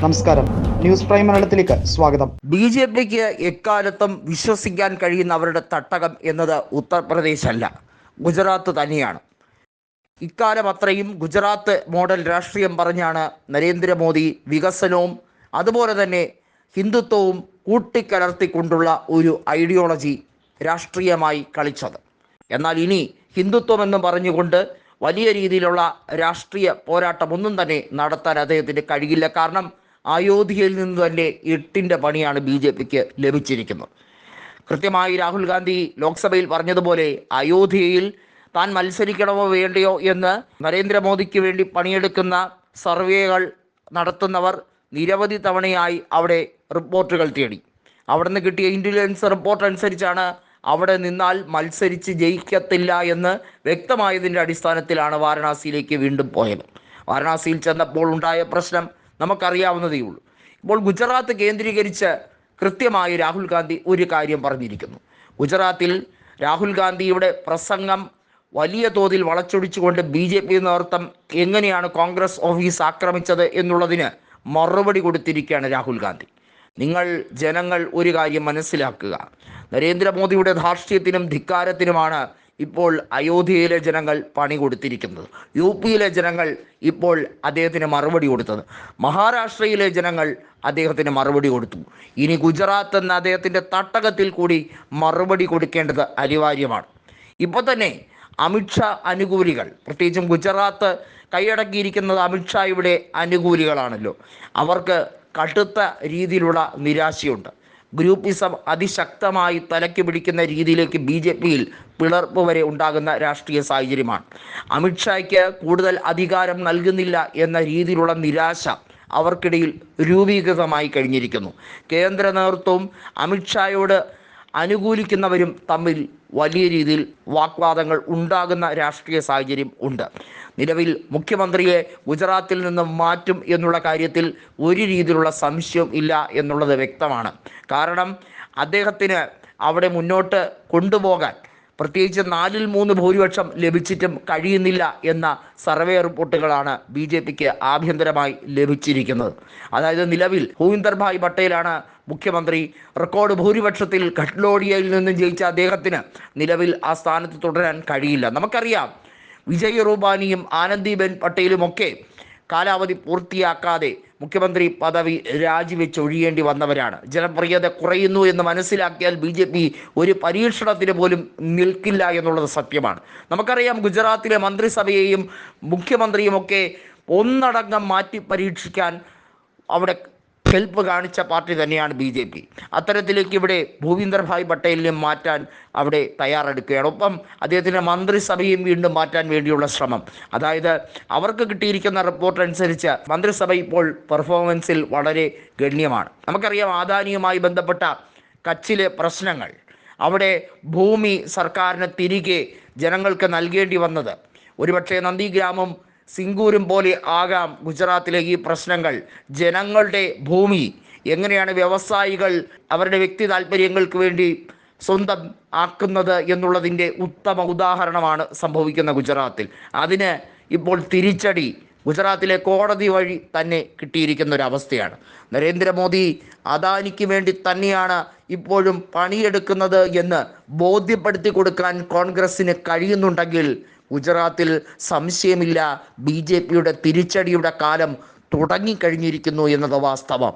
നമസ്കാരം. News prime മലയാളത്തിലേക്ക് സ്വാഗതം. ബി ജെ പിക്ക് എക്കാലത്തും വിശ്വസിക്കാൻ കഴിയുന്ന അവരുടെ തട്ടകം എന്നത് ഉത്തർപ്രദേശ് അല്ല ഗുജറാത്ത് തന്നെയാണ്. ഇക്കാലം അത്രയും ഗുജറാത്ത് മോഡൽ രാഷ്ട്രീയം പറഞ്ഞാണ് നരേന്ദ്രമോദി വികസനവും അതുപോലെ തന്നെ ഹിന്ദുത്വവും കൂട്ടിക്കലർത്തിക്കൊണ്ടുള്ള ഒരു ഐഡിയോളജി രാഷ്ട്രീയമായി കളിച്ചത്. എന്നാൽ ഇനി ഹിന്ദുത്വം എന്ന് പറഞ്ഞുകൊണ്ട് വലിയ രീതിയിലുള്ള രാഷ്ട്രീയ പോരാട്ടമൊന്നും തന്നെ നടത്താൻ അദ്ദേഹത്തിന് കഴിയില്ല. കാരണം അയോധ്യയിൽ നിന്ന് തന്നെ എട്ടിന്റെ പണിയാണ് ബി ജെ പിക്ക് ലഭിച്ചിരിക്കുന്നത്. കൃത്യമായി രാഹുൽ ഗാന്ധി ലോക്സഭയിൽ പറഞ്ഞതുപോലെ അയോധ്യയിൽ താൻ മത്സരിക്കണമോ വേണ്ടയോ എന്ന് നരേന്ദ്രമോദിക്ക് വേണ്ടി പണിയെടുക്കുന്ന സർവേകൾ നടത്തുന്നവർ നിരവധി തവണയായി അവിടെ റിപ്പോർട്ടുകൾ തേടി. അവിടുന്ന് കിട്ടിയ ഇന്റലിജൻസ് റിപ്പോർട്ട് അനുസരിച്ചാണ് അവിടെ നിന്നാൽ മത്സരിച്ച് ജയിക്കത്തില്ല എന്ന് വ്യക്തമായതിന്റെ അടിസ്ഥാനത്തിലാണ് വാരണാസിയിലേക്ക് വീണ്ടും പോയത്. വാരണാസിയിൽ ചെന്നപ്പോൾ ഉണ്ടായ പ്രശ്നം നമുക്കറിയാവുന്നതേ ഉള്ളൂ. ഇപ്പോൾ ഗുജറാത്ത് കേന്ദ്രീകരിച്ച് കൃത്യമായി രാഹുൽ ഗാന്ധി ഒരു കാര്യം പറഞ്ഞിരിക്കുന്നു. ഗുജറാത്തിൽ രാഹുൽ ഗാന്ധിയുടെ പ്രസംഗം വലിയ തോതിൽ വളച്ചൊടിച്ചുകൊണ്ട് ബി ജെ പി നേതൃത്വം എങ്ങനെയാണ് കോൺഗ്രസ് ഓഫീസ് ആക്രമിച്ചത് എന്നുള്ളതിന് മറുപടി കൊടുത്തിരിക്കുകയാണ് രാഹുൽ ഗാന്ധി. നിങ്ങൾ ജനങ്ങൾ ഒരു കാര്യം മനസ്സിലാക്കുക. നരേന്ദ്രമോദിയുടെ ധാർഷ്ട്യത്തിനും ധിക്കാരത്തിനുമാണ് ഇപ്പോൾ അയോധ്യയിലെ ജനങ്ങൾ പണി കൊടുത്തിരിക്കുന്നത്. യു പിയിലെ ജനങ്ങൾ ഇപ്പോൾ അദ്ദേഹത്തിന് മറുപടി കൊടുത്തത്. മഹാരാഷ്ട്രയിലെ ജനങ്ങൾ അദ്ദേഹത്തിന് മറുപടി കൊടുത്തു. ഇനി ഗുജറാത്ത് എന്ന അദ്ദേഹത്തിന്റെ തട്ടകത്തിൽ കൂടി മറുപടി കൊടുക്കേണ്ടത് അനിവാര്യമാണ്. ഇപ്പോൾ തന്നെ അമിത്ഷാ അനുകൂലികൾ പ്രത്യേകിച്ചും ഗുജറാത്ത് കൈയടക്കിയിരിക്കുന്നത് അമിത്ഷായുടെ അനുകൂലികളാണല്ലോ. അവർക്ക് കടുത്ത രീതിയിലുള്ള നിരാശയുണ്ട്. ഗ്രൂപ്പിസം അതിശക്തമായി തലയ്ക്ക് പിടിക്കുന്ന രീതിയിലേക്ക് ബി ജെ പിയിൽ പിളർപ്പ് വരെ ഉണ്ടാകുന്ന രാഷ്ട്രീയ സാഹചര്യമാണ്. അമിത്ഷായ്ക്ക് കൂടുതൽ അധികാരം നൽകുന്നില്ല എന്ന രീതിയിലുള്ള നിരാശ അവർക്കിടയിൽ രൂപീകൃതമായി കഴിഞ്ഞിരിക്കുന്നു. കേന്ദ്ര നേതൃത്വവും അമിത്ഷായോട് അനുകൂലിക്കുന്നവരും തമ്മിൽ വലിയ രീതിയിൽ വാഗ്വാദങ്ങൾ ഉണ്ടാകുന്ന രാഷ്ട്രീയ സാഹചര്യം ഉണ്ട്. നിലവിൽ മുഖ്യമന്ത്രിയെ ഗുജറാത്തിൽ നിന്ന് മാറ്റും എന്നുള്ള കാര്യത്തിൽ ഒരു രീതിയിലുള്ള സംശയവും ഇല്ല എന്നുള്ളത് വ്യക്തമാണ്. കാരണം അദ്ദേഹത്തിന് അവിടെ മുന്നോട്ട് കൊണ്ടുപോകാൻ പ്രത്യേകിച്ച് നാലിൽ മൂന്ന് ഭൂരിപക്ഷം ലഭിച്ചിട്ടും കഴിയുന്നില്ല എന്ന സർവേ റിപ്പോർട്ടുകളാണ് ബി ജെ പിക്ക് ആഭ്യന്തരമായി ലഭിച്ചിരിക്കുന്നത്. അതായത് നിലവിൽ ഭൂവിന്ദർഭായ് പട്ടേലാണ് മുഖ്യമന്ത്രി റെക്കോർഡ് ഭൂരിപക്ഷത്തിൽ ഘട്ലോഡിയയിൽ നിന്നും ജയിച്ച അദ്ദേഹത്തിന് നിലവിൽ ആ സ്ഥാനത്ത് തുടരാൻ കഴിയില്ല. നമുക്കറിയാം വിജയ് റൂപാനിയും ആനന്ദിബെൻ പട്ടേലുമൊക്കെ കാലാവധി പൂർത്തിയാക്കാതെ മുഖ്യമന്ത്രി പദവി രാജിവെച്ച് ഒഴിയേണ്ടി വന്നവരാണ്. ജനപ്രിയത കുറയുന്നു എന്ന് മനസ്സിലാക്കിയാൽ ബി ജെ പി ഒരു പരീക്ഷണത്തിന് പോലും നിൽക്കില്ല എന്നുള്ളത് സത്യമാണ്. നമുക്കറിയാം ഗുജറാത്തിലെ മന്ത്രിസഭയെയും മുഖ്യമന്ത്രിയുമൊക്കെ ഒന്നടങ്കം മാറ്റി പരീക്ഷിക്കാൻ അവിടെ ഹെൽപ്പ് കാണിച്ച പാർട്ടി തന്നെയാണ് ബി ജെ പി. അത്തരത്തിലേക്ക് ഇവിടെ ഭൂപീന്ദർ ഭായ് പട്ടേലിനെ മാറ്റാൻ അവിടെ തയ്യാറെടുക്കുകയാണ്. ഒപ്പം അദ്ദേഹത്തിന്റെ മന്ത്രിസഭയും വീണ്ടും മാറ്റാൻ വേണ്ടിയുള്ള ശ്രമം. അതായത് അവർക്ക് കിട്ടിയിരിക്കുന്ന റിപ്പോർട്ട് അനുസരിച്ച് മന്ത്രിസഭ ഇപ്പോൾ പെർഫോമൻസിൽ വളരെ ഗണ്യമാണ്. നമുക്കറിയാം ആദാനിയുമായി ബന്ധപ്പെട്ട കച്ചിലെ പ്രശ്നങ്ങൾ. അവിടെ ഭൂമി സർക്കാരിന് തിരികെ ജനങ്ങൾക്ക് നൽകേണ്ടി വന്നത്. ഒരുപക്ഷെ നന്ദിഗ്രാമം സിംഗൂരും പോലെ ആകാം ഗുജറാത്തിലെ ഈ പ്രശ്നങ്ങൾ. ജനങ്ങളുടെ ഭൂമി. എങ്ങനെയാണ് വ്യവസായികൾ അവരുടെ വ്യക്തി താല്പര്യങ്ങൾക്ക് വേണ്ടി സ്വന്തം ആക്കുന്നത് എന്നുള്ളതിന്റെ ഉത്തമ ഉദാഹരണമാണ് സംഭവിക്കുന്ന ഗുജറാത്തിൽ. അതിന് ഇപ്പോൾ തിരിച്ചടി. ഗുജറാത്തിലെ കോടതി വഴി തന്നെ കിട്ടിയിരിക്കുന്ന ഒരു അവസ്ഥയാണ് നരേന്ദ്രമോദി അദാനിക്ക് വേണ്ടി തന്നെയാണ് ഇപ്പോഴും പണിയെടുക്കുന്നത് എന്ന് ബോധ്യപ്പെടുത്തി കൊടുക്കാൻ കോൺഗ്രസ്സിന് കഴിയുന്നുണ്ടെങ്കിൽ ഗുജറാത്തിൽ സംശയമില്ല. ബി ജെ പിയുടെ തിരിച്ചടിയുടെ കാലം തുടങ്ങിക്കഴിഞ്ഞിരിക്കുന്നു എന്നത് വാസ്തവം.